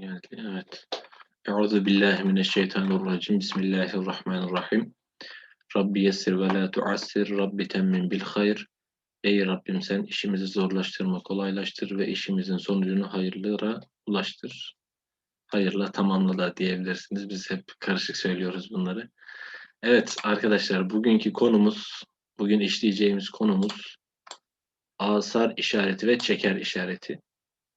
Geldi, evet. Euzu billahi mineşşeytanirracim. Bismillahirrahmanirrahim. Rabbi yessir ve la tuassir. Rabbi temmin bil hayr. Ey Rabbim sen işimizi zorlaştırma, kolaylaştır ve işimizin sonucunu hayırlara ulaştır. Hayırla tamamla da diyebilirsiniz. Biz hep karışık söylüyoruz bunları. Evet arkadaşlar bugünkü konumuz, bugün işleyeceğimiz konumuz asar işareti ve çeker işareti.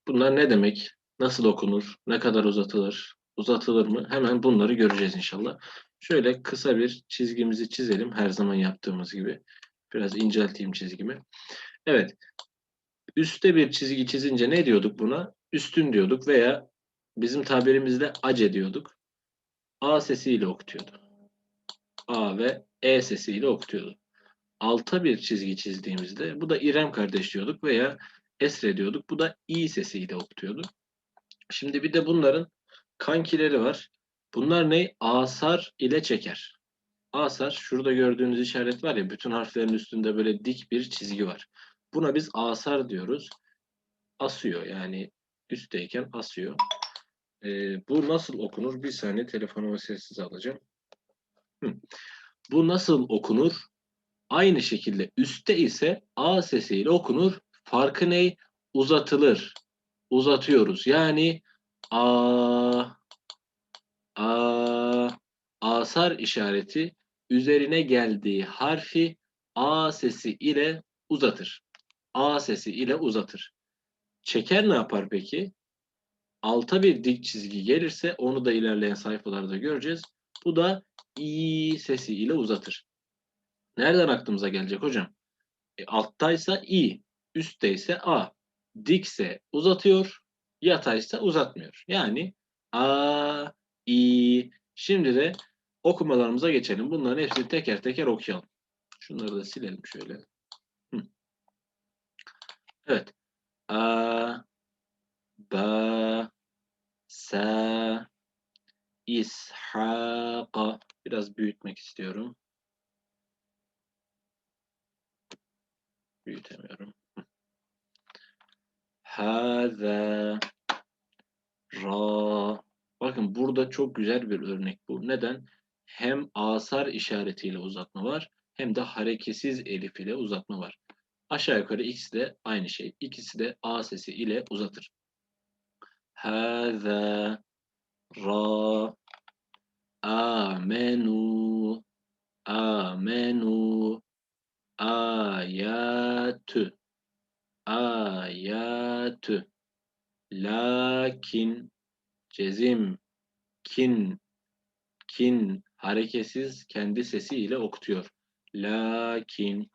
Bunlar ne demek? Nasıl okunur? Ne kadar uzatılır? Uzatılır mı? Hemen bunları göreceğiz inşallah. Şöyle kısa bir çizgimizi çizelim her zaman yaptığımız gibi. Biraz incelteyim çizgimi. Evet. Üste bir çizgi çizince ne diyorduk buna? Üstün diyorduk veya bizim tabirimizde ace diyorduk. A sesiyle okutuyordu. A ve E sesiyle okutuyordu. Alta bir çizgi çizdiğimizde bu da İrem kardeş diyorduk veya Esre diyorduk. Bu da İ sesiyle okutuyordu. Şimdi bir de bunların kankileri var. Bunlar ne? Asar ile çeker. Asar, şurada gördüğünüz işaret var ya, bütün harflerin üstünde böyle dik bir çizgi var. Buna biz asar diyoruz. Asıyor yani üstteyken asıyor. Ee, bu nasıl okunur? Bir saniye telefonumu sessiz alacağım. Hı. Bu nasıl okunur? Aynı şekilde üstte ise A sesiyle okunur. Farkı ne? Uzatılır. Uzatıyoruz. Yani A A asar işareti üzerine geldiği harfi A sesi ile uzatır. A sesi ile uzatır. Çeker ne yapar peki? Alta bir dik çizgi gelirse onu da ilerleyen sayfalarda göreceğiz. Bu da i sesi ile uzatır. Nereden aklımıza gelecek hocam? E, alttaysa i, üstteyse a. Dikse uzatıyor, yataysa uzatmıyor. Yani a, i. Şimdi de okumalarımıza geçelim. Bunların hepsini teker teker okuyalım. Şunları da silelim şöyle. Evet. A, ba, sa, ishaka. Biraz büyütmek istiyorum. Büyütemiyorum. Hâzâ ra. Bakın burada çok güzel bir örnek bu. Neden? Hem asar işaretiyle uzatma var hem de hareketsiz elif ile uzatma var. Aşağı yukarı ikisi de aynı şey. İkisi de A sesi ile uzatır. Hâzâ ra amenu amenu ayatü ayatü lakin cezim kin kin hareketsiz kendi sesiyle okutuyor. Lakin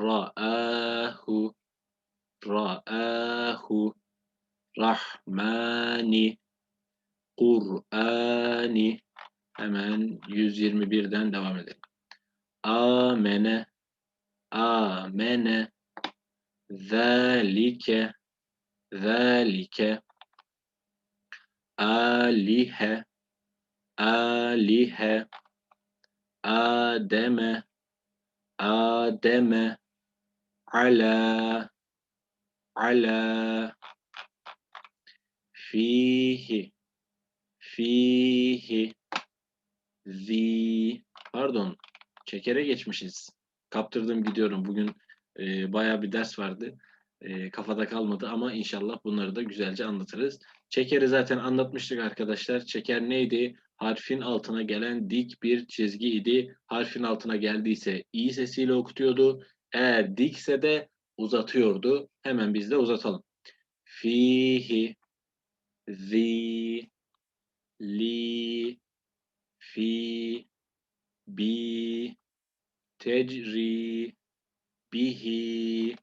ra'ahu ra'ahu rahmani Kur'ani hemen 121'den devam edelim. Amene amene zalike zalike. Alihe alihe. Ademe ademe. Ala ala. Fihi fihi. Zi. Pardon çekere geçmişiz. Kaptırdım gidiyorum. Bugün e, bayağı bir ders vardı. E, kafada kalmadı ama inşallah bunları da güzelce anlatırız. Çekeri zaten anlatmıştık arkadaşlar. Çeker neydi? Harfin altına gelen dik bir çizgi idi. Harfin altına geldiyse i sesiyle okutuyordu. Eğer dikse de uzatıyordu. Hemen biz de uzatalım. Fihi zi li fi bi tecri bihi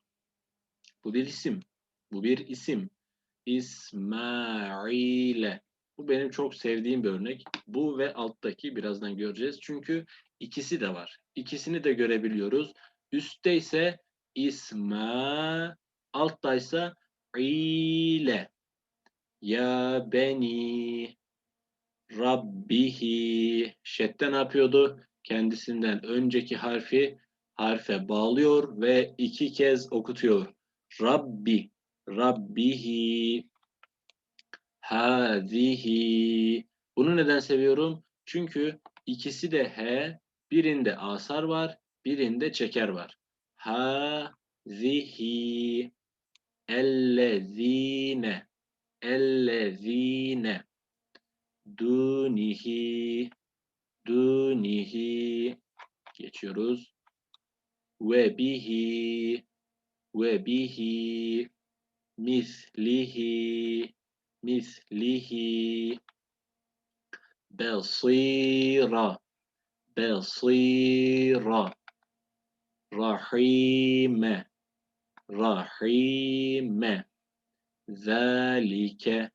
bu bir isim. Bu bir isim. İsmail'e. Bu benim çok sevdiğim bir örnek. Bu ve alttaki birazdan göreceğiz. Çünkü ikisi de var. İkisini de görebiliyoruz. Üstte ise isma, altta ise ile. Ya beni Rabbihi. Şedde ne yapıyordu? Kendisinden önceki harfi harfe bağlıyor ve iki kez okutuyor. Rabbi, Rabbihi. Hazihi. Bunu neden seviyorum? Çünkü ikisi de he, birinde asar var, birinde çeker var. Hazihi. Ellezine. Ellezine. Dunihi. Dunihi. Geçiyoruz. Ve bihi. Ve bihi. Mislihi. Mislihi. Basira. Basira. Rahime. Rahime. Zalike.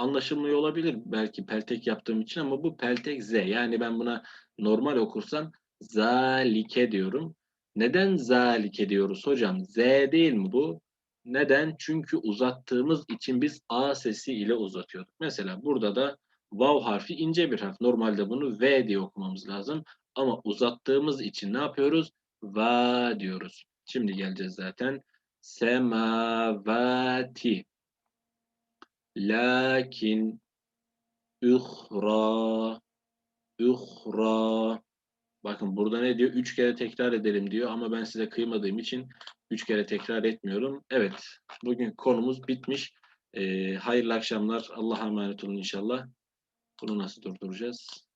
Anlaşılmıyor olabilir belki peltek yaptığım için ama bu peltek z. Yani ben buna normal okursam zalike diyorum. Neden zalike diyoruz hocam? Z değil mi bu? Neden? Çünkü uzattığımız için biz A sesi ile uzatıyorduk. Mesela burada da vav harfi ince bir harf. Normalde bunu V diye okumamız lazım. Ama uzattığımız için ne yapıyoruz? Va diyoruz. Şimdi geleceğiz zaten. Semavati. Lakin uhra uhra Bakın burada ne diyor? Üç kere tekrar edelim diyor ama ben size kıymadığım için üç kere tekrar etmiyorum. Evet, bugün konumuz bitmiş. Ee, hayırlı akşamlar. Allah'a emanet olun inşallah. Bunu nasıl durduracağız?